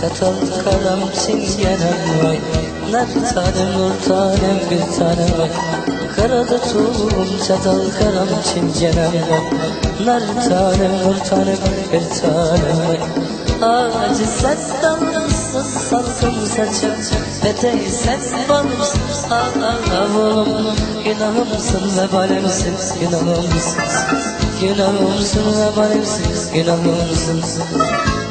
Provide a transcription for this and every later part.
Çatal karam çingenem vay. Nar tanem nur tanem bir tanem vay. Karada tuğum çatal karam çingenem vay. Nar tanem nur tanem bir tanem vay. Ağacı sen damlısın salkım saçım. Peteği sen balımsın Ağabeyim Günahımsın ve balemsin Günahımsın Günahımsın ve balemsin Günahımsın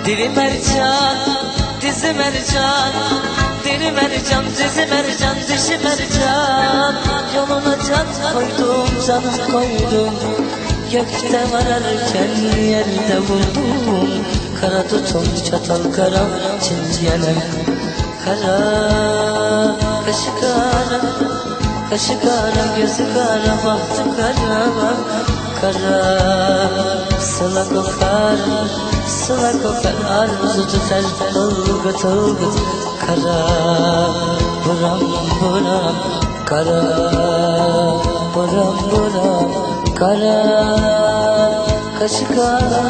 Dili mercan Dizi mercan Dili mercan Dizi mercan Dişi mercan Yoluna can koydum Canım koydum. Gökte vararken yerde buldum Kara tutum çatal karam çingenem Kara kaşı kara Kaşı kara gözü kara bahtı kara Kara sıla kokar Sıla kokar arzu tutar Tılgıt tılgıt Kara buram buram Kara buram buram Kara kaşı kara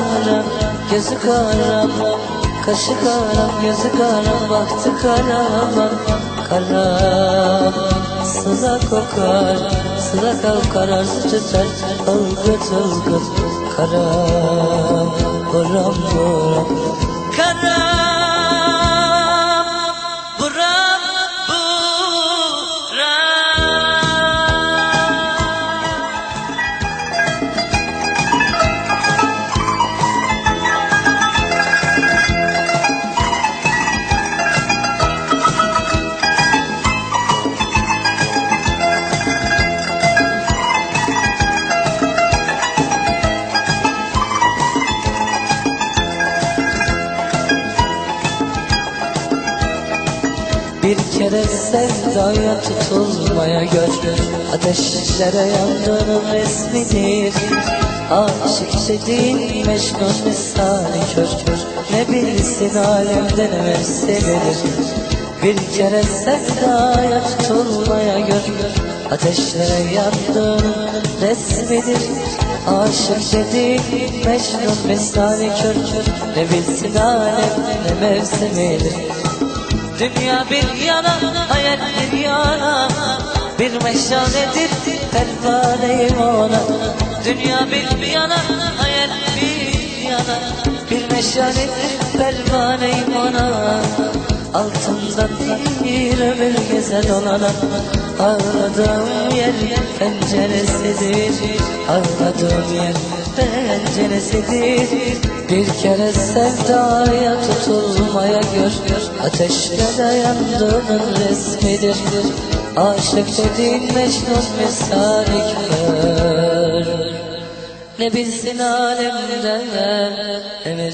Gözü kara Kaşı kara gözü kara Bahtı kara Kara Sıla kokar Sıla kokar arzu tutar Ilgıt ılgıt Kara Buram buram Kara Bir kere sevdaya tutulmaya gör Ateşlere yandığının resmidir. Aşık dediğin Mecnun misali kör kör Ne bilsin alemde ne mevsimidir Bir kere sevdaya tutulmaya gör Ateşlere yandığının resmidir. Aşık dediğin Mecnun misali kör kör Ne bilsin alem ne mevsimidir Dünya bir yana, hayal bir yana. Bir meşaledir, pervaneyim ona. Dünya bir yana, hayal bir yana. Bir meşaledir, pervaneyim ona Altında bir ömür gezer olana Ağladığım yer penceresidir. Ağladığım yer penceresidir. Bir kere sevdaya tutulmaya gör. Ateşlere yandığının resmidir. Aşık dediğin Mecnun misali kör Ne bilsin alemde ne